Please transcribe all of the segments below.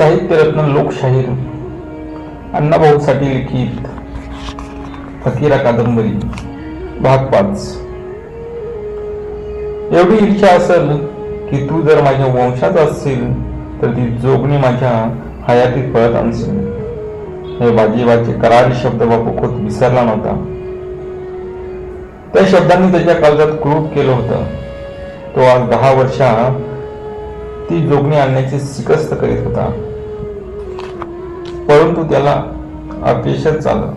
साहित्यरत्न लोकशाहीर अण्णाभाऊसाठी लिखित फकीरा कादंबरी भाग पाच. एवढी इच्छा असेल की तू जर माझ्या वंशात असशील तर ती जोगणी माझ्या हयातीत पळत आणशील. हे बाजीबाचे करारी शब्द बापू खोत विसरला नव्हता. त्या शब्दांनी त्याच्या काळजात क्रूप केलं होतं. तो आज दहा वर्षा ती जोगणी आणण्याची शिकस्त करीत होता. परंतु त्याला अपयशच झालं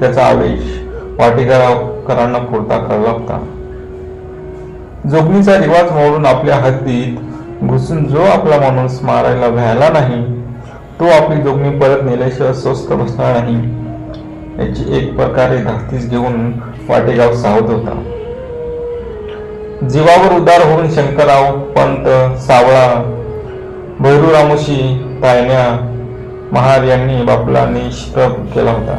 त्याचा आवेश वाटेकरांना पुरता कळला होता जोगणीचा रिवाज मोडून आपल्या हद्दीत घुसून जो आपला माणूस मारायला व्हायला नाही तो आपली जोगणी परत नेल्याशिवाय स्वस्त बसणार नाही याची एक प्रकारे धास्तीच घेऊन वाटेगाव सावध होता. जीवावर उदार होऊन शंकरराव पंत सावळा भैरू रामोशी तायण्या महार यांनी बापूला निष्प्रभ केला होता.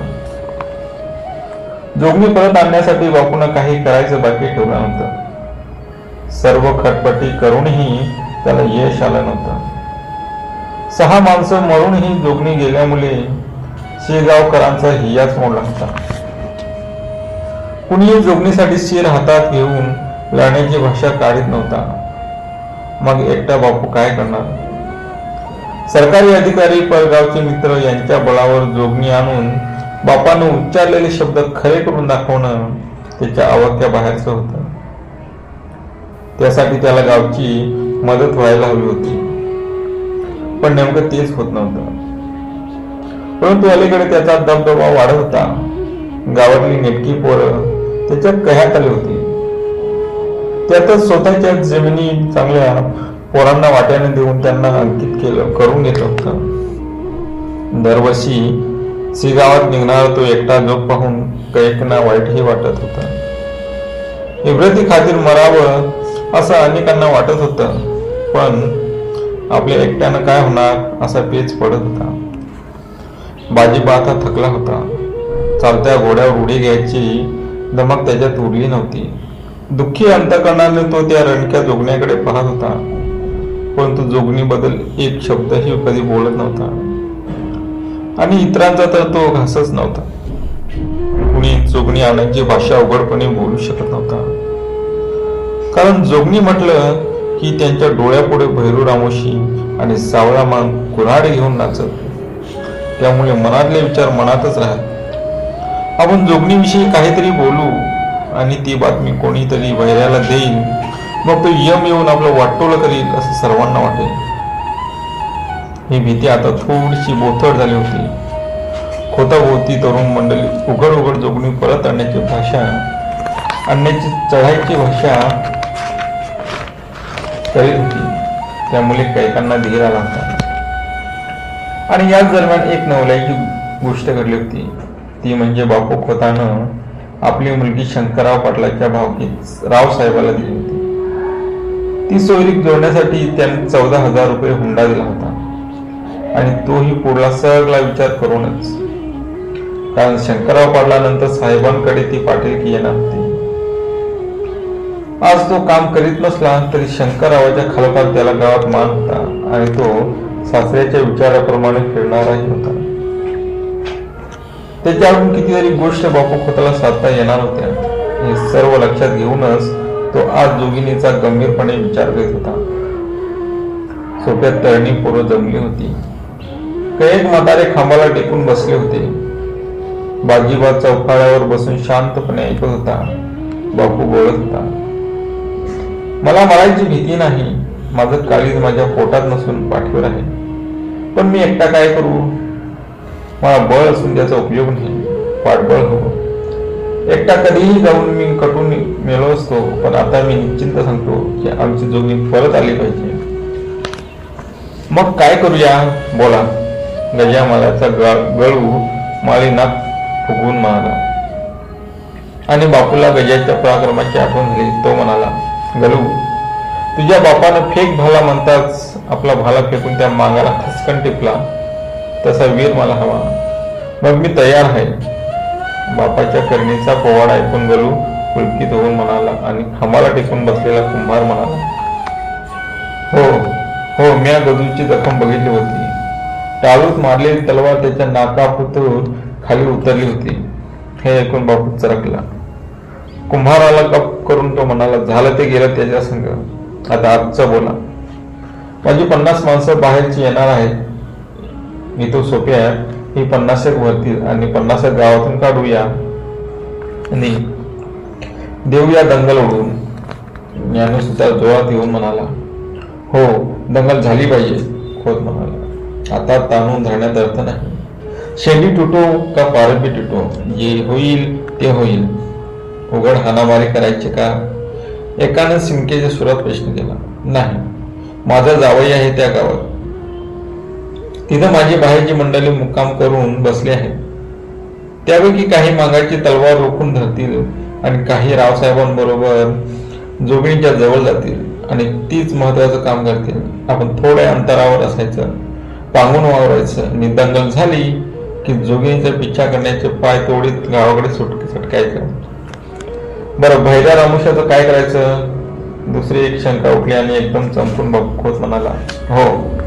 जोगणी परत आणण्यासाठी बापूनं काही करायचं बाकी ठेवलं नव्हतं. सर्व खटपटी करूनही त्याला यश आलं नव्हतं. सहा माणसं मरूनही जोगणी गेल्यामुळे शेगावकरांचा हियाच मोडला होता कुणीही जोगणीसाठी शिर हातात घेऊन लढण्याची भाषा काढीत नव्हता. मग एकटा बापू काय करणार? सरकारी अधिकारी परगावचे मित्र यांच्या बळावर जोगणी आणून बापानं उच्चारलेले शब्द खरे करून दाखवणं त्याच्या आवाक्या बाहेरचं होतं. त्यासाठी त्याला गावची मदत व्हायला हवी होती. पण नेमकं तेच होत नव्हतं. परंतु अलीकडे त्याचा दबदबा वाढत होता. गावातली नेटकी पोरं त्याच्या कह्यात आली होती. त्यातच स्वतःच्या जमिनी चांगल्या पोरांना वाट्याने देऊन त्यांना अंकित केलं करून घेत होतं. दरवर्षी सिगावात निघणारा तो एकटा जोप पाहून कैकना वाईटही वाटत होता. इब्रती खातीर मरावं असं अनेकांना वाटत होतं पण आपल्या एकट्यानं काय होणार असा पेच पडत होता. बाजीबा आता थकला होता. चालत्या घोड्यावर उडी घ्यायची धमक त्याच्यात उरली नव्हती. दुःखी अंतकरणाने तो त्या रणक्या जोगण्याकडे पाहत होता. परंतु जोगणीबद्दल एक शब्दही कधी बोलत नव्हता. आणि इतरांचा तर तो घासच नव्हता. कुणी जोगणी आणायची भाषा उघडपणे बोलू शकत नव्हता. कारण जोगणी म्हटलं की त्यांच्या डोळ्यापुढे भैरू रामोशी आणि सावळा मान कुऱ्हाड घेऊन नाचत. त्यामुळे मनातले विचार मनातच राहत. आपण जोगणीविषयी काहीतरी बोलू आणि ती बातमी कोणीतरी वैऱ्याला देईल मग तो यम येऊन आपलं वाटोलं करील असं सर्वांना वाटेल. ही भीती आता थोडीशी बोथड झाली होती. खोताभोवती तरुण मंडळी उघड उघड जोगणी परत आणण्याची भाषा आणण्याची चढाईची भाषा करीत होती. त्यामुळे कैकांना धीर आला होता. आणि याच दरम्यान एक नवल्याची गोष्ट घडली होती. ती म्हणजे बापू खोतानं आपली मुलगी शंकरराव पाटलाच्या भावकीत रावसाहेबाला दिली होती. ती सोयरीक जोडण्यासाठी त्याने चौदा हजार रुपये हुंडा दिला होता. आणि तोही पुढला सगळा विचार करूनच. कारण शंकरराव पाटलानंतर साहेबांकडे ती पाटीलकी येणार होती. आज तो काम करीत नसला तरी शंकररावाच्या खालोखाल त्याला गावात मान होता आणि तो सासऱ्याच्या विचाराप्रमाणे फिरणाराही होता. त्याच्याकडून कितीतरी गोष्ट बापू खोताला साधता येणार होत्या. हे सर्व लक्षात घेऊनच तो आज जोगिनीचा गंभीरपणे विचार करीत होता. सोप्यात तळणी पोरं जमली होती. कैक म्हातारे खांबाला टेकून बसले होते. बाजीबा चौफाळ्यावर बसून शांतपणे ऐकत होता. बापू बोलत होता मला मरायची भीती नाही. माझं काळीज माझ्या पोटात नसून पाठीवर आहे. पण मी एकटा काय करू? मला बळ असून त्याचा उपयोग नाही. पाठबळ हवं. एकटा कधीही जाऊन मी कटून मेलो असतो पण आता मी निश्चिंत सांगतो की आमची जोगी परत आली पाहिजे. मग काय करूया? बोला. गजा मालाचा गळू माळी नाक फुगवून म्हणाला. आणि बापूला गजाच्या पराक्रमाची आठवण झाली. तो म्हणाला गलू तुझ्या बापानं फेक भाला म्हणताच आपला भाला फेकून त्या मागाला खसकन टिपला. तसा वीर मला हवा. मग मी तयार आहे. बापाच्या करणीचा पोवाडा ऐकून गलू पुलकित होऊन म्हणाला आणि खांबाला टेकून बसलेला कुंभार म्हणाला हो हो म्या गजूची जखम बघितली होती. टाळूत मारलेली तलवार त्याच्या नाकापुतून खाली उतरली होती. हे ऐकून बापू चरकला. कुंभाराला कप करून तो म्हणाला झालं ते गेलं त्याच्या संग. आता आजचं बोला. माझी पन्नास माणसं बाहेरची येणार आहेत. मी तो सोपी आहे. ही पन्नास एक आणि पन्नास एक गावातून काढूया. आणि देऊया दंगल उडून ज्ञानसुद्धा जोरात येऊन म्हणाला हो दंगल झाली पाहिजे खोत म्हणाला. आता ताणून धरण्यात अर्थ नाही. शेंडी तुटो का पारंबी तुटो? जे होईल ते होईल. उघड हाणामारी करायचे का? एकानं सिमकेच्या सुरात प्रश्न केला नाही. माझा जावई आहे त्या गावात. तिथं माझी बाहेरची मंडळी मुक्काम करून बसली आहे त्यापैकी काही मागाची तलवार रोखून धरतील आणि काही रावसाहेबांबरोबर जोगणीच्या जवळ जातील आणि तीच महत्वाचं काम करतील. आपण थोड्या अंतरावर असायचं पांगून वावरायचं आणि दंगल झाली की जोगिणीचा पिच्छा करण्याचे पाय तोडीत गावाकडे सुट सटकायचं. बरं भैरा रामुशाचं काय करायचं? दुसरी एक शंका उठली आणि एकदम चमकून बघत म्हणाला हो.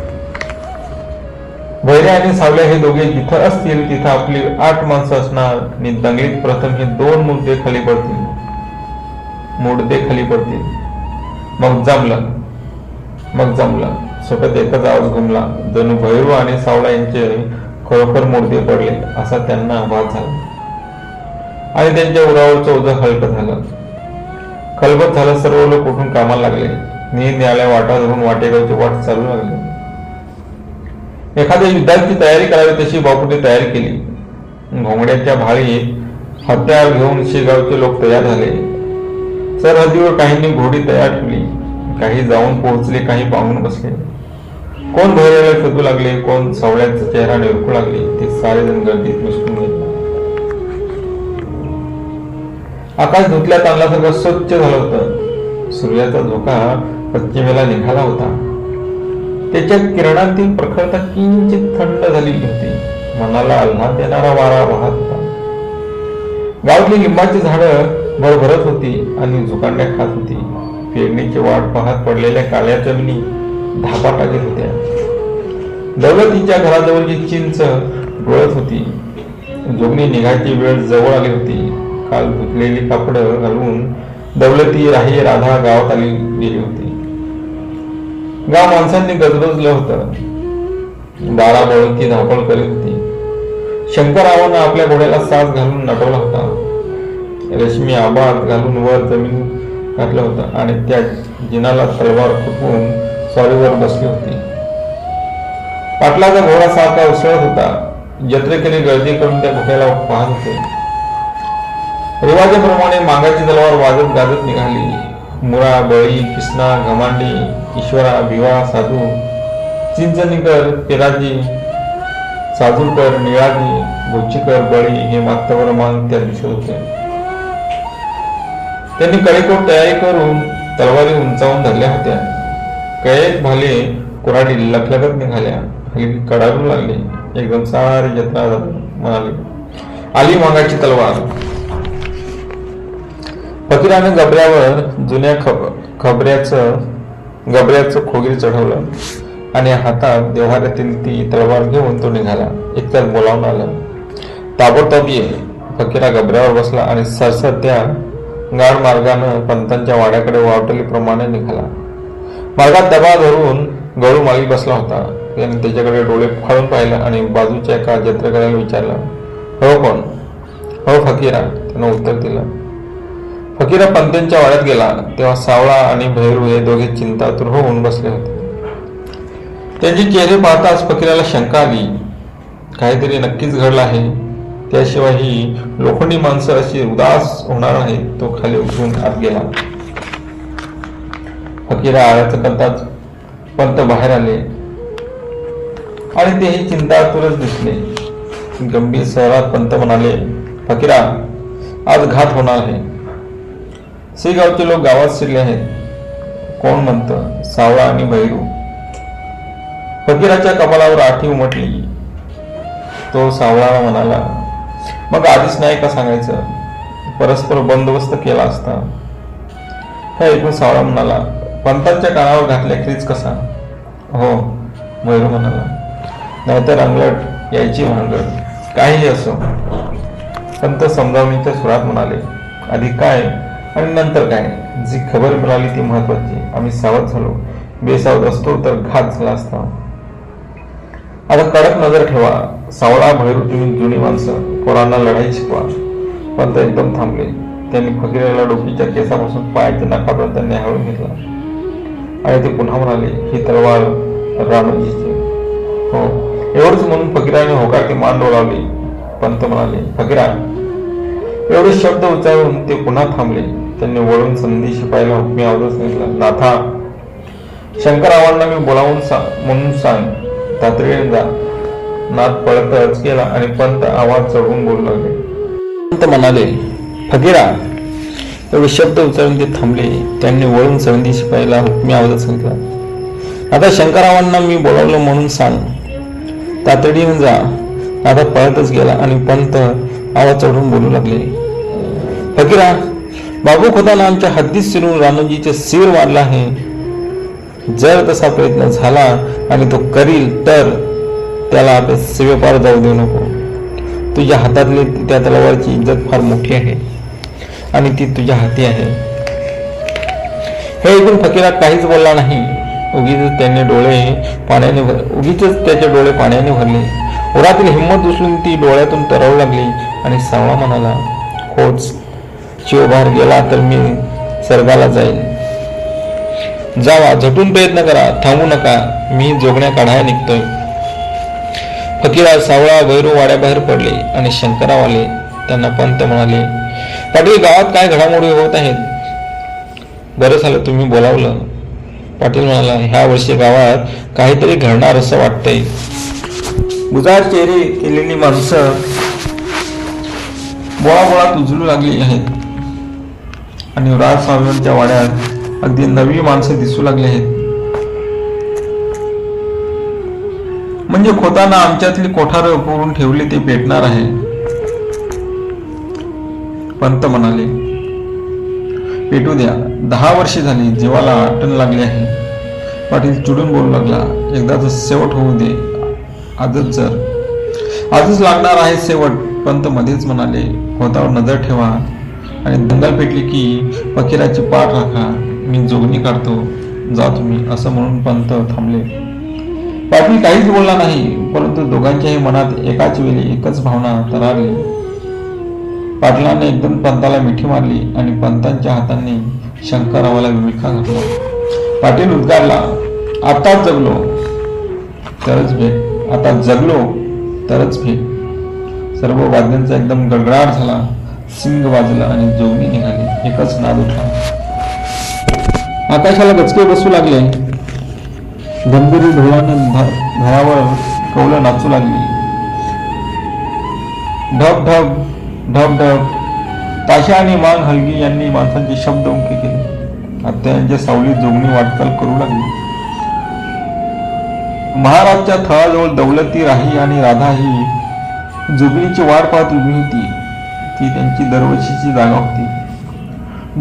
भैरे आणि सावल्या हे दोघे जिथं असतील तिथं आपली आठ माणसं असणार. आणि दंगलीत प्रथम हे दोन मुद्दे खाली पडतील. मुडदे खाली पडतील. मग जमलं. मग जमलं. सोबत एकच आवाज घुमला. जणू भैरू आणि सावळा यांचे खरोखर मुडदे पडले. असा त्यांना आभास झाला. आणि त्यांच्या उरावरचं ओझं हलकं झालं. खलबत झालं. सर्व लोक उठून कामाला लागले. निरनिराळ्या वाटा धरून वाटेगावची वाट चालू लागली. एखाद्या युद्धाची तयारी करावी तशी बापूने तयारी केली. घोंगड्याच्या भाळीत हत्यार घेऊन शेगावचे लोक तयार झाले. सरहद्दीवर काहींनी घोडी तयार ठेवली. काही जाऊन पोहोचले काही पाहून बसले. कोण भैराला शोधू लागले कोण सवळ्याचा चेहरा निरखू लागले ते सारे जण गर्दीत मिसळून गेले. आकाश धुतल्यात तांदळासारखं स्वच्छ झालं होतं. सूर्याचा झोका पश्चिमेला निघाला होता. त्याच्या किरणांतील प्रखरता किंचित थंड झालेली होती. मनाला आल्हाद देणारा वारा वाहत होता. गावातली लिंबाची झाडं भरभरत होती आणि झुकांड्या खात होती. पेरणीची वाट पाहत पडलेल्या काळ्या जमिनी धापा टाकत होत्या. दौलतीच्या घराजवळची चिंच डोळत होती. जोगणी निघायची वेळ जवळ आली होती. काल धुतलेली कापडं घालून दौलती राही राधा गावात आली गेली होती. गाव माणसांनी गजबजलं होतं. बारा बळकी धावपळ करीत होती. शंकररावानं आपल्या घोड्याला साथ घालून नटवला होता. रेशमी आबाद घालून वर जमीन घातलं होतं आणि त्या जिनाला तलवार खुपवून स्वारीवर बसली होती. पाटलाचा घोडा सारखा उसळत होता. जत्रेकडे गर्दी करून त्या घोड्याला पाहत होते. रिवाजाप्रमाणे मागाची तलवार वाजत गाजत निघाली. मुळा बळी कृष्णा घमांडी ईश्वरा भिवा साधू चिंचणीकर पिराजी साजूकर निळाजी गोचीकर बळी हे मागतावर मान त्या दिसत होते. त्यांनी कडेकोट तयारी करून तलवारी उंचावून धरल्या होत्या. कयेक भाले कुराडी लखलखत निघाल्या. हलकी कडाडू लागली. एकदम सारी जत्रा म्हणाली. आली मागाची तलवार. फकीराने गबऱ्यावर जुन्या खब खबऱ्याचं गबऱ्याचं खोगीर चढवलं आणि हातात देव्हाऱ्यातील ती तलवार घेऊन तो निघाला. एकट्यात बोलावून आलं. ताबडतोब ये. फकीरा गबऱ्यावर बसला आणि सरसर त्या गाड मार्गानं पंतांच्या वाड्याकडे वावटलीप्रमाणे निघाला. मार्गात दबा धरून गळू माली बसला होता. त्याने त्याच्याकडे डोळे फाळून पाहिलं आणि बाजूच्या एका जत्रेकऱ्याला विचारलं हो कोण? हो फकीरा. त्यानं उत्तर दिलं हत्तीरा पंतांच्या वाड्यात गेला तेव्हा सावळा आणि भैरू हे दोघे चिंतातूर होऊन बसले होते. त्यांचे चेहरे पाहताच फकीराला शंका आली. काहीतरी नक्कीच घडलं आहे. त्याशिवाय ही लोखंडी माणसं अशी उदास होणार नाही तो खाली उठून आत गेला. फकीरा आळ्याचं करताच पंत बाहेर आले. आणि तेही चिंतातूरच दिसले. गंभीर शहरात पंत म्हणाले फकीरा आज घात होणार आहे. श्रीगावचे लोक गावात शिरले आहेत. कोण म्हणतं? सावळा आणि भैरू. फकीराच्या कपालावर आठी उमटली तो सावळा म्हणाला मग आधीच नाही का सांगायचं? परस्पर बंदोबस्त केला असता. हे ऐकून सावळा म्हणाला पंतांच्या कानावर घातल्या खरीच कसा? हो भैरू म्हणाला नाहीतर अंगलट यायची भांगड काहीही असो. पंत समजावणीच्या सुरात म्हणाले आधी काय आणि नंतर काय? जी खबर मिळाली ती महत्वाची. आम्ही सावध झालो. बेसावध असतो तर घात झाला असता. आता कडक नजर ठेवा. सावळा भैरू तुम्ही जुनी माणसं. पोरांना लढाई शिकवा. पंत एकदम थांबले. त्यांनी फकीराला डोकीच्या केसापासून पायाच्या नाकापर्यंत त्यांनी हळून घेतला. आणि ते पुन्हा म्हणाले ही तलवार राणूजीची हो. एवढंच म्हणून फकीराने होकाटी मान डोलावली पंत म्हणाले फकीरा एवढे शब्द उच्चारून ते पुन्हा थांबले. त्यांनी वळून संधी शिपायला हुकमी आवाज सांगितला नाथा शंकररावांना मी बोलावून सांग म्हणून सांग. तातडीने जा. नाथ पळतच गेला आणि पंत आवाज चढवून बोलू लागले. पंत म्हणाले फकीरा. एवढे शब्द उच्चारून ते थांबले. त्यांनी वळून संधी शिपायला हुकमी आवाजात सांगितला आता शंकररावांना मी बोलावलं म्हणून सांग. तातडीने जा. आता पळतच गेला आणि पंत आवाज चढून बोलू लागले. फकीरा बाबू खुदाला आमच्या हद्दीत शिरून रानोजीचे सिर वाढलं आहे. जर तसा प्रयत्न झाला आणि तो करील तर त्याला आपल्या सेवेपार जाऊ देऊ नको. तुझ्या हातातली त्या तलावाची इज्जत फार मोठी आहे आणि ती तुझ्या हाती आहे. हे ऐकून फकीरा काहीच बोलला नाही. उगीच त्याने डोळे पाण्याने भर उगीच त्याचे डोळे पाण्याने भरले. उरातील हिंमत उचलून ती डोळ्यातून तरवू लागली आणि सावळा म्हणाला होच शिवभार गेला तर मी स्वर्गाला जाईल जावा झटून प्रयत्न करा थांबू नका मी जोगण्या काढायला निघतोय. फकीरा सावळा भैरू वाड्याबाहेर पडले आणि शंकराव आले त्यांना पंत म्हणाले पाटील गावात काय घडामोडी होत आहेत? बरं झालं तुम्ही बोलावलं. पाटील म्हणाला ह्या वर्षी गावात काहीतरी घडणार असं वाटतंय. गुजार चेहरे केलेली माणसं बोळाबोळात उजळू लागली आहेत. आणि राज स्वामींच्या वाड्यात अगदी नवी माणसं दिसू लागली आहेत. म्हणजे खोताना आमच्यातली कोठार पुरून ठेवली ते पेटणार आहे. पंत म्हणाले पेटू द्या. दहा वर्षे झाली जीवाला आटण लागली आहे. पाटील चिडून बोलू लागला एकदाच शेवट होऊ दे. आजच जर. आजच लागणार आहे शेवट. पंत मध्येच म्हणाले खोतावर नजर ठेवा. आणि दंगल पेटली की फकीराची पाठ राखा मी जोगणी काढतो जा तुम्ही असं म्हणून पंत थांबले. पाटील काहीच बोलला नाही परंतु दोघांच्याही मनात एकाच वेळी एकच भावना तरारली. पाटलाने एकदम पंताला मिठी मारली आणि पंतांच्या हातांनी शंकररावाला विळखा घातला. पाटील उद्गारला आता जगलो. तरच भेट आता जगलो तरच भेट सर्व वाद्यांचा एकदम गडगडाट झाला. सिंग वाजला आणि जोगणी निघाली. एकच नाद उठला आकाशाला गचके बसू लागले. गंभीर ढोलानं घरावर कौलं नाचू लागली. ढब ढब ढब ढब. ताशा आणि मान हलगी यांनी माणसांचे शब्द उंके केले. हत्यांच्या सावलीत जोगणी वाटचाल करू लागली. महाराजच्या थळाजवळ दौलती राही आणि राधा ही जोगणीची वाट पाहत उभी होती. ती त्यांची दरवर्षीची जागा होती.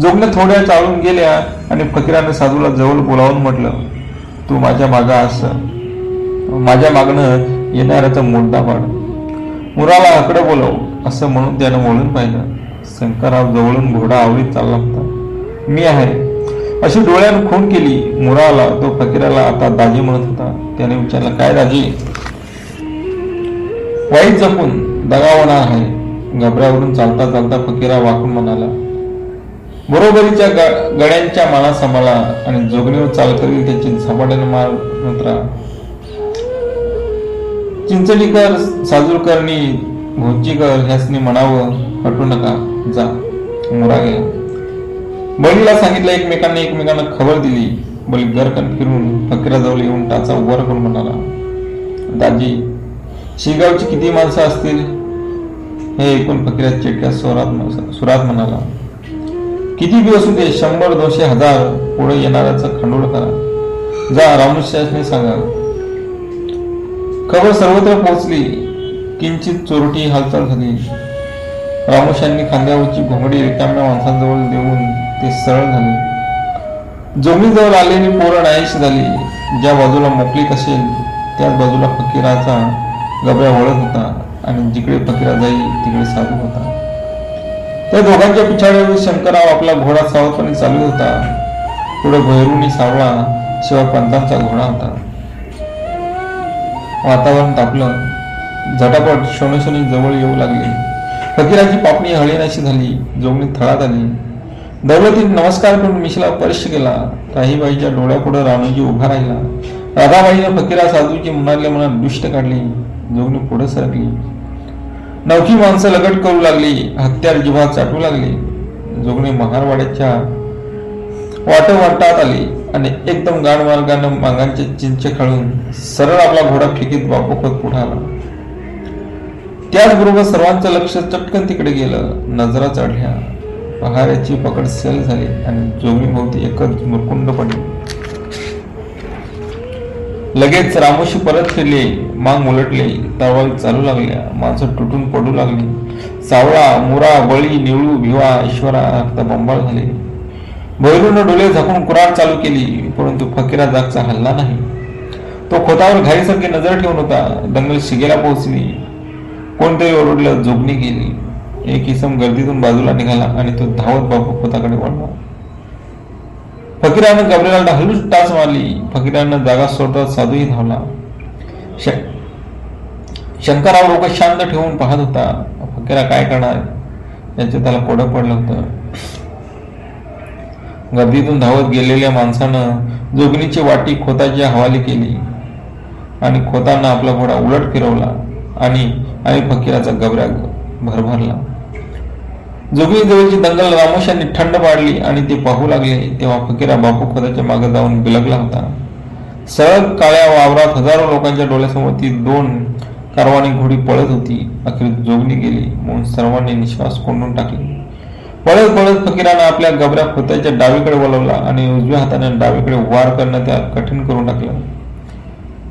जोगण्या थोड्या चालून गेल्या आणि फकीराने साधूला जवळ बोलावून म्हटलं तू माझ्या मागा अस माझ्या मागणं येणाऱ्याचा मुद्दा पाड. मुराला आकडे बोलव असं म्हणून त्यानं वळून पाहिलं. शंकरराव जवळून घोडा आवडीत चालला होता. मी आहे. अशी डोळ्यानं खून केली. मुराला तो फकीराला आता दाजी म्हणत होता. त्याने विचारलं काय दाजी? वाईट जपून दगावणार आहे. घबऱ्यावरून चालता चालता फकीरा वाकून म्हणाला बरोबरीच्या ग- गड्यांच्या माळा सांभाळा आणि जोगणीवर चाल करील त्याची झपाट्याने मार मंत्रा चिंचणीकर साजूरकरणी भोजीकर ह्यासनी म्हणावं हटू नका जा मुरागे. गेला बळीला सांगितलं एकमेकांनी एकमेकांना खबर दिली. बळी गरकन फिरून फकीराजवळ येऊन टाचा वर करून म्हणाला दाजी शिगावची किती माणसं असतील? हे ऐकून फकीरात चेटक्या स्वरात सुरात म्हणाला. किती बी असू दे शंभर दोनशे हजार पुढे येणाऱ्याचं खंडोळ करा. जा रामशासने सांगा. खबर सर्वत्र पोहोचली. किंचित चोरटी हालचाल झाली. रामोशांनी खांद्यावरची घोंगडी रिकाम्या माणसांजवळ देऊन ते सरळ झाले. जमिनीजवळ आलेली पोरं नाहीशी झाली. ज्या बाजूला मोकळीक असेल त्याच बाजूला फकीराचा गबऱ्या वळत होता. आणि जिकडे फकीरा जाई तिकडे साधू होता. त्या दोघांच्या पिछाडीवर शंकरराव आपला घोडा सावधपणे चालू होता. पुढे भैरुनी सावळा शिवाय पंतांचा घोडा होता. वातावरण तापलं. झटापट शोणशोनी जवळ येऊ लागली. फकीराची पापणी हळीनाशी झाली. जोगणी थळात आली. दौलतीने नमस्कार करून मिशला स्पर्श केला. राहीबाईच्या डोळ्यापुढे राणूजी उभा राहिला. राधाबाईने फकीरा साधूची मनातल्या मनात दुष्ट काढली. जोगणी पुढे सरकली. नवखी माणसं लगट करू लागली हत्यार जीवा चाटू लागली. जोगणी महारवाड्याच्या वाट वाटात आली आणि एकदम गाण मार्गानं मागांचे चिंचे खाळून सरळ आपला घोडा फिकीत बापू खोत पुढे आला. त्याचबरोबर सर्वांचं लक्ष चटकन तिकडे गेलं. नजरा चढल्या. पहाऱ्याची पकड सेल झाली आणि जोगणी भोवती एकच मुरकुंड पडली लगेच रामोशी परत फिरले मांग उलटले तळवाई चालू लागल्या माणसं तुटून पडू लागली. सावळा मुरा बळी निवळू भिवा ईश्वरा रक्त बंबाळ झाले. बैलून डोळे झाकून कुराड चालू केली परंतु फकीरा जागचा हल्ला नाही. तो खोतावर घाईसारखी नजर ठेवून होता दंगल शिगेला पोहोचली. कोणतरी ओरडलं जोगणी गेली एक इसम गर्दीतून बाजूला निघाला आणि तो धावत बापू खोताकडे वळला. फकीरानं गबरेला हलूच टाच मारली. फकीरानं जागा सोडतात साधूही धावला. शंकरराव लोक शांत ठेवून पाहत होता. फकीरा काय करणार? याचे त्याला कोडं पडलं होतं. गर्दीतून धावत गेलेल्या माणसानं जोगणीची वाटी खोताची हवाली केली. आणि खोतानं आपला घोडा उलट फिरवला. आणि आणि फकीराचा गबऱ्या भरभरला. जोगणी जवळची दंगल रामोशांनी थंड पाडली आणि ते पाहू लागले तेव्हा फकीरा बापू खोताच्या मागे जाऊन बिलगला होता. सरळ काळ्या वावरात हजारो लोकांच्या डोळ्यासमोर ती दोन कारवानी घोडी पळत होती. अखेर जोगणी गेली म्हणून सर्वांनी निश्वास कोंडून टाकले. पळत पळत फकीरानं आपल्या गबऱ्या खोत्याच्या डावीकडे वळवला आणि उजव्या हाताने डावीकडे वार करणं त्या कठीण करून टाकलं.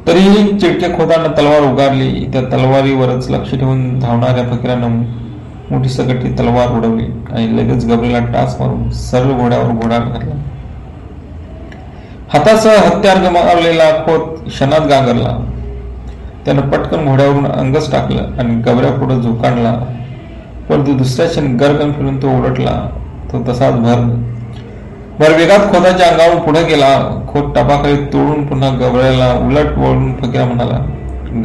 तरीही चिडके खोतानं तलवार उगारली त्या तलवारीवरच लक्ष ठेवून धावणाऱ्या फकीरानं मोठी सकटी तलवार उडवली आणि लगेच गबरीला टाच मारून सरळ घोड्यावर घोडा घातला हातासह हत्यार गमावलेला खोत क्षणात गांगरला. त्यानं पटकन घोड्यावरून अंगच टाकलं आणि गबऱ्या पुढे झोकाणला परंतु दुसऱ्या क्षणी गरगन फिरून तो उलटला तो तसाच भर भर वेगात खोताच्या अंगावरून पुढे गेला. खोत टपाखाली तोडून पुन्हा गबऱ्याला उलट वळून फकीरा म्हणाला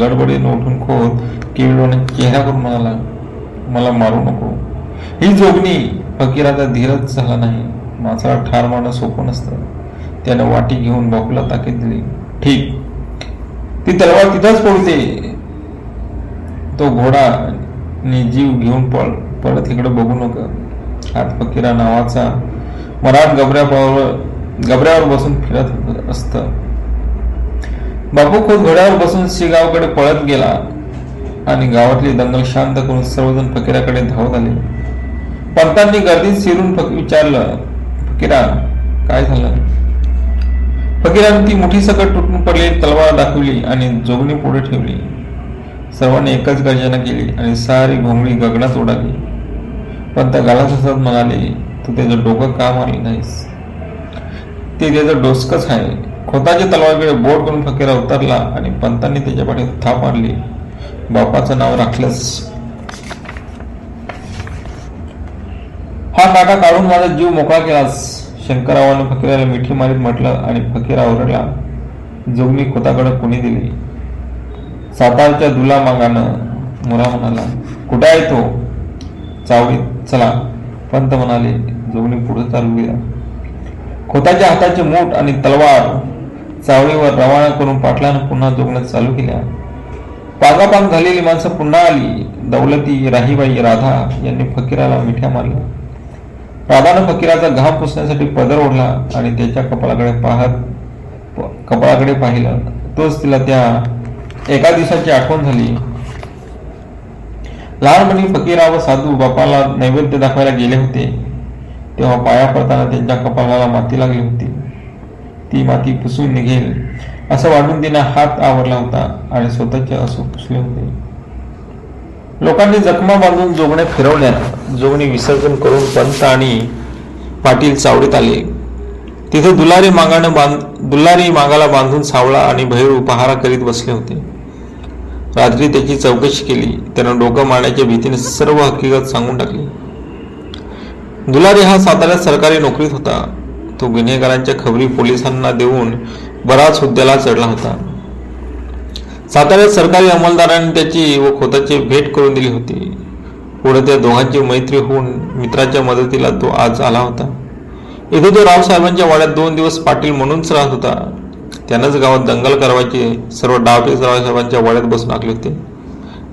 गडबडीनं उठून खोत किविडोने चेहरा करून म्हणाला मला मारू नको. ही जोगणी फकीराचा धीरच झाला नाही. माझा ठार मारणं सोपं नसतं. त्यानं वाटी घेऊन बापूला ताकीद दिली. ठीक. ती तलवार तिथंच पडते तो घोडा जीव घेऊन पळ परत इकडे बघू नका. आज फकीरा नावाचा मराठ गबऱ्यावर गबऱ्यावर बसून फिरत असत. बापू खुद घोड्यावर बसून शिगावकडे पळत गेला. आणि गावातली दंगल शांत करून सर्वजण फकीराकडे धावत आले. पंतांनी गर्दीत शिरून फक विचारलं फकीरा काय झालं? फकीराने ती मोठी सकट तुटून पडलेली तलवार दाखवली आणि जोगणी पुढे ठेवली. सर्वांनी एकच गर्जना केली आणि सारी घोंगडी गगनात उडाली. पंत गालाच असत म्हणाले तू त्याचं डोकं का मारलं नाहीस? ते त्याचं डोसकच आहे. खोताच्या तलवारीकडे बोट करून फकीरा उतरला आणि पंतांनी त्याच्या पाठीत थाप मारली. बापाचं नाव राखलंच हा काटा काढून माझा जीव मोकळा केलास. शंकररावानं फकीराला मिठी मारीत म्हटलं आणि फकीरा ओरडला जोगणी खोताकडे कोणी दिली. सातारच्या दुला मागानं मुरा म्हणाला कुठे आहे तो? चावडीत. चला. पंत म्हणाले जोगणी पुढे चालू गेला खोताच्या हाताचे मूठ आणि तलवार चावडीवर रवाना करून पाटलानं पुन्हा जोगण्यात चालू केल्या. पागापांग झालेली माणसं पुन्हा आली. दौलती राहीबाई राधा यांनी फकीराला मिठ्या मारल्या. राधानं फकीराचा घाम पुसण्यासाठी पदर ओढला आणि त्याच्या कपाळाकडे पाहत कपाळाकडे पाहिलं. तोच तिला त्या एका दिवसाची आठवण झाली. लहानपणी फकीरा व साधू बापाला नैवेद्य दाखवायला गेले होते. तेव्हा पाया पडताना त्यांच्या कपाळाला माती लागली होती. ती माती पुसून निघेल. असं वाटून तिने हात आवरला होता आणि स्वतःचे असू पुसले होते. लोकांनी जखमा बांधून जोगणे फिरवण्यात जोगणी विसर्जन करून पंत आणि पाटील चावडीत आले. तिथे दुलारी मागाने बांध दुलारी मागाला बांधून सावळा आणि भैर उपहारा करीत बसले होते. रात्री त्याची चौकशी केली. त्यानं डोकं मारण्याच्या भीतीने सर्व हकीकत सांगून टाकली. दुलारी हा साताऱ्यात सरकारी नोकरीत होता. तो गुन्हेगारांच्या खबरी पोलिसांना देऊन बराच हुद्द्याला चढला होता. साताऱ्यात सरकारी अंमलदारांनी त्याची व खोताची भेट करून दिली होती. पुढे त्या दोघांची मैत्री होऊन मित्राच्या मदतीला तो आज आला होता. इथे तो रावसाहेबांच्या वाड्यात दोन दिवस पाटील म्हणूनच राहत होता. त्यानंच गावात दंगल करावायचे सर्व डावपेच रावसाहेबांच्या वाड्यात बसून आले होते.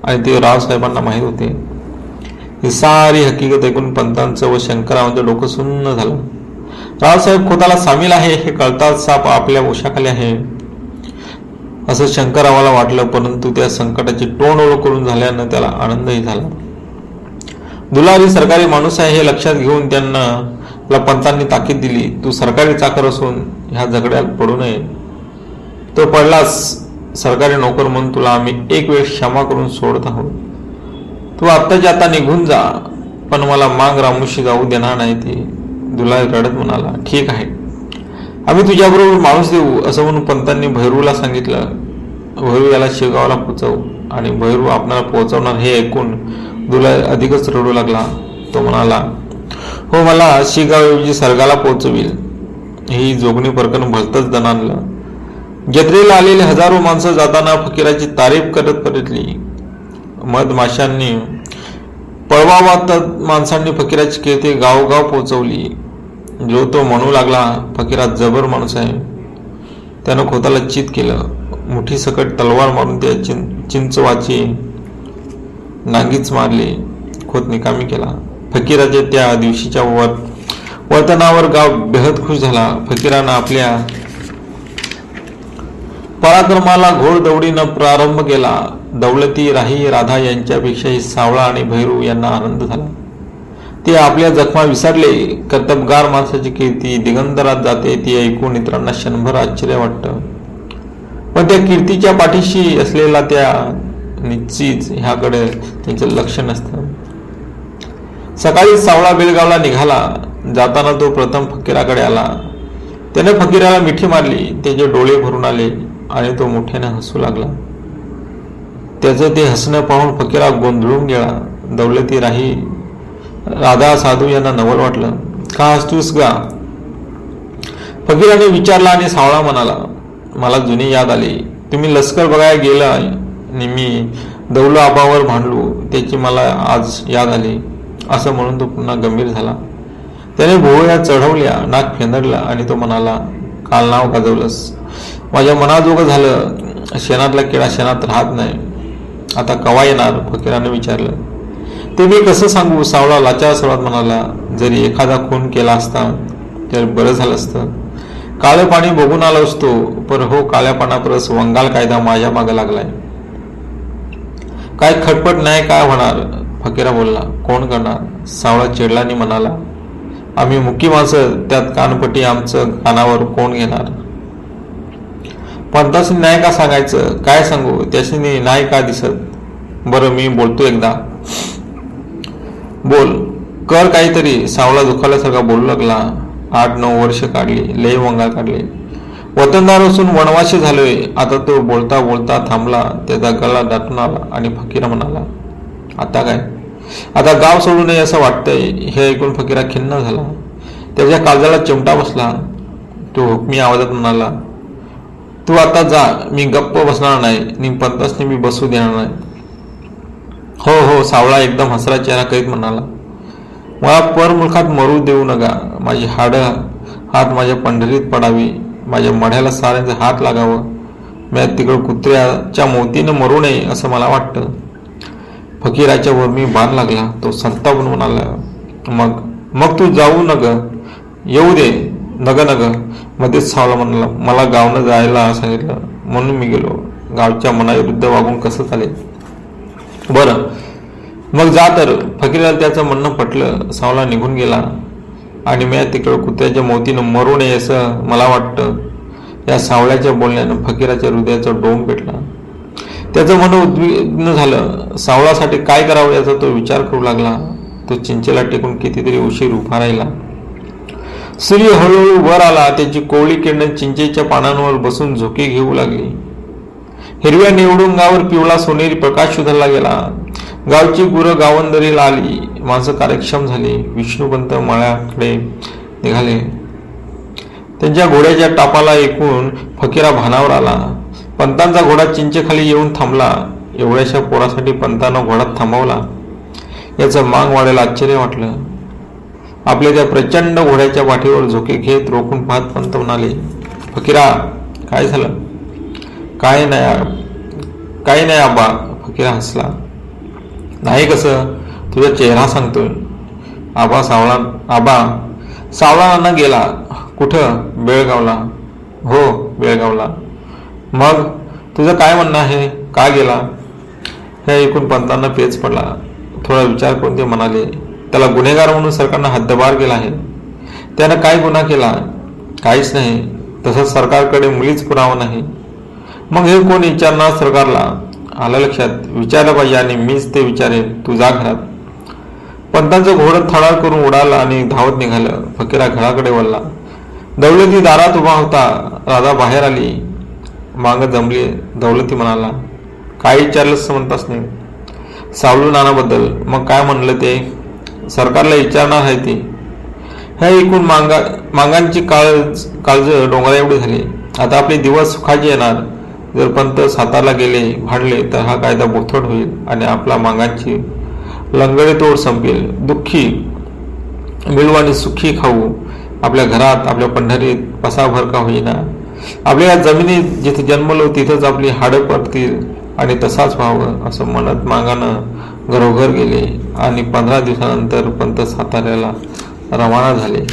आणि ते रावसाहेबांना माहीत होते. ही सारी हकीकत ऐकून पंतांचं व शंकरावांचं डोकं सुन्न झालं. रावसाहेब खोताला सामील आहे हे कळताच साप आपल्या वशाखाली आहे. असं शंकररावाला वाटलं परंतु त्या संकटाची तोंड ओळख करून झाल्यानं त्याला आनंदही झाला. दुलारी सरकारी माणूस आहे हे लक्षात घेऊन त्यांना पंतांनी ताकीद दिली. तू सरकारी चाकर असून ह्या झगड्यात पडू नये. तो पडलास सरकारी नोकर म्हणून तुला आम्ही एक वेळ क्षमा करून सोडत आहोत. तू आत्ताच्या आता निघून जा पण मला मांग रामूशी जाऊ देणार नाही ती. दुलारी रडत म्हणाला ठीक आहे. आम्ही तुझ्याबरोबर माणूस देऊ असं म्हणून पंतांनी भैरूला सांगितलं. भैरू याला शेगावला पोचवू आणि भैरू आपणाला पोहोचवणार हे ऐकून दुला अधिकच रडू लागला. तो म्हणाला हो मला शिगावऐवजी सरगाला पोचवील. ही जोगणी परकन भलतच दणानलं जत्रेला आलेले हजारो माणसं जाताना फकीराची तारीफ करत परतली. मधमाशांनी पळवावात माणसांनी फकीराची कीर्ती गावगाव पोचवली. जो तो म्हणू लागला फकीरा जबर माणूस आहे. त्यानं खोताला चित केलं. मुठी सकट तलवार मारून त्या चिं चिंचवाची नांगीच मारली. खोत निकामी केला. फकीराच्या त्या दिवशीच्या वर वर्तनावर गाव बेहद खुश झाला. फकीरानं आपल्या पराक्रमाला घोड दौडीनं प्रारंभ केला. दौलती राही राधा यांच्यापेक्षाही सावळा आणि भैरू यांना आनंद झाला. ते आपल्या जखमा विसरले. कर्तबगार माणसाची कीर्ती दिगंधरात जाते ती ऐकून इतरांना क्षणभर आश्चर्य वाटतं. पण त्या कीर्तीच्या पाठीशी असलेला त्या निश्चित ह्याकडे त्यांचं लक्ष नसतं. सकाळी सावळा बेळगावला निघाला. जाताना तो प्रथम फकीराकडे आला. त्याने फकीराला मिठी मारली. त्याचे डोळे भरून आले आणि तो मोठ्याने हसू लागला. त्याचं ते हसणं पाहून फकीरा गोंधळून गेला. दौलती राही राधा साधू यांना नवल वाटलं. का हसतूस गा? फकीराने विचारला आणि सावळा म्हणाला मला जुनी याद आली. तुम्ही लष्कर बघायला गेला आणि मी दौल आबावर भांडलो. त्याची मला आज याद आली. असं म्हणून तो पुन्हा गंभीर झाला. त्याने भोवळ्या चढवल्या नाक फेंदडला आणि तो म्हणाला काल नाव गाजवलंस. माझ्या मनाजोगं झालं. शेणातला किडा शेणात राहत नाही. आता कवा येणार? फकीराने विचारलं. ते मी कसं सांगू? सावळा लाचार सर्वात म्हणाला जरी एखादा खून केला असता तर बरं झालं असतं. काळं पाणी बघून आलो असतो पर हो काळ्या पाण्यापरस वंगाल कायदा माझ्या मागे लागलाय. काय खटपट नाही काय होणार? फकीरा बोलला. कोण करणार? सावळा चिडलानी म्हणाला. आम्ही मुख्य माणसं त्यात कानपट्टी आमचं कानावर कोण घेणार? पंताशी न्याय का सांगायचं? काय सांगू? त्याशी न्याय का दिसत? बरं मी बोलतो एकदा. बोल. कर काहीतरी. सावला दुखाल्यासारखा बोलू लागला. आठ नऊ वर्ष काढली. लय वंगा काढले. वतनदार असून वनवाशी झालोय. आता तो बोलता बोलता थांबला. त्याचा गळा दाटून आला आणि फकीरा म्हणाला आता काय? आता गाव सोडू नये असं वाटतंय. हे ऐकून फकीरा खिन्न झाला. त्याच्या काळजाला चिमटा बसला. तो हुकमी आवाजात म्हणाला तू आता जा. मी गप्प बसणार नाही. नि पंतासने मी बसू देणार नाही. हो हो सावळा एकदम हसरा चेहरा करीत म्हणाला. मला परमुखात मरू देऊ नका. माझी हाडं हात माझ्या पंढरीत पडावी. माझ्या मढ्याला साऱ्यांचा हात लागावं. मी तिकडं कुत्र्याच्या मोतीनं मरू नये असं मला वाटतं. फकीराच्या वर मी बाण लागला. तो संतापून म्हणाला मग मग तू जाऊ नग. येऊ दे. नग नग. मध्येच सावला म्हणाला मला गावनं जायला सांगितलं. म्हणून मी गेलो. गावच्या मनाविरुद्ध वागून कसं चालेल? बरं. मग जा तर. फकीराला त्याचं म्हणणं पटलं. सावला निघून गेला. आणि मी तिकडं कुत्र्याच्या मोतीनं मरू नये असं मला वाटतं. या सावळ्याच्या बोलण्यानं फकीराच्या हृदयाचा डोम पेटला. त्याचं मन उद्विग्न झालं. सावळासाठी काय करावं याचा तो विचार करू लागला. तो चिंचेला टेकून कितीतरी उशीर उभा राहिला. सूर्य हळूहळू वर आला. त्याची कोवळी किरण चिंचेच्या पानांवर बसून झोके घेऊ लागली. हिरव्या निवडुंगावर पिवळा सोनेरी प्रकाश उधळला गेला. गावची गुरं गावंदरीला आली. माणसं कार्यक्षम झाली. विष्णुपंत मळ्याकडे निघाले. त्यांच्या घोड्याच्या टापाला ऐकून फकीरा भानावर आला. पंतांचा घोडा चिंचेखाली येऊन थांबला. एवढ्याशा पोरासाठी पंतानं घोडा थांबवला. याचं मांग वाढायला आश्चर्य वाटलं. आपल्या त्या प्रचंड घोड्याच्या पाठीवर झोके घेत रोखून पाहत पंत म्हणाले फकीरा काय झालं? काय नाही काय नाही आबा फकीर हसला. नाही कसं तुझा चेहरा सांगतोय. आबा सावळा आबा सावळा गेला. कुठं? बेळगावला. हो बेळगावला. मग तुझं काय म्हणणं आहे? का गेला? हे ऐकून पंतांना पेच पडला. थोडा विचार करून ते म्हणाले त्याला गुन्हेगार म्हणून सरकारनं हद्दबार केला आहे. त्यानं काय गुन्हा केला? काहीच नाही. तसंच सरकारकडे मुलीच पुरावा नाही. मग हे कोण विचारणार सरकारला? आलं लक्षात. विचारलं पाहिजे आणि मीच ते विचारेन. तू जा घरात. पंतांचं घोडं थडार करून उडालं आणि धावत निघालं. फकीरा घराकडे वळला. दौलती दारात उभा होता. राधा बाहेर आली. मांग जमली. दौलती म्हणाला काय विचारलंस म्हणताच नाही सावलू नानाबद्दल. मग काय म्हणलं ते? सरकारला विचारणार आहे ते. ह्या एकूण मांगा मागांची काळज काळज डोंगरा एवढी झाली. आता आपले दिवस सुखाचे येणार. जर पंत सातारला गेले भांडले तर हा कायदा बोथट होईल आणि आपला मागांची लंगडे तोड संपेल. दुःखी मिळू आणि सुखी खाऊ. आपल्या घरात आपल्या पंढरीत पसाभर का होईना. आपल्या या जमिनीत जिथे जन्मलो तिथंच आपली हाडं पडतील आणि तसाच व्हावं असं म्हणत मागानं घरोघर गेले आणि पंधरा दिवसानंतर पंत साताऱ्याला रवाना झाले.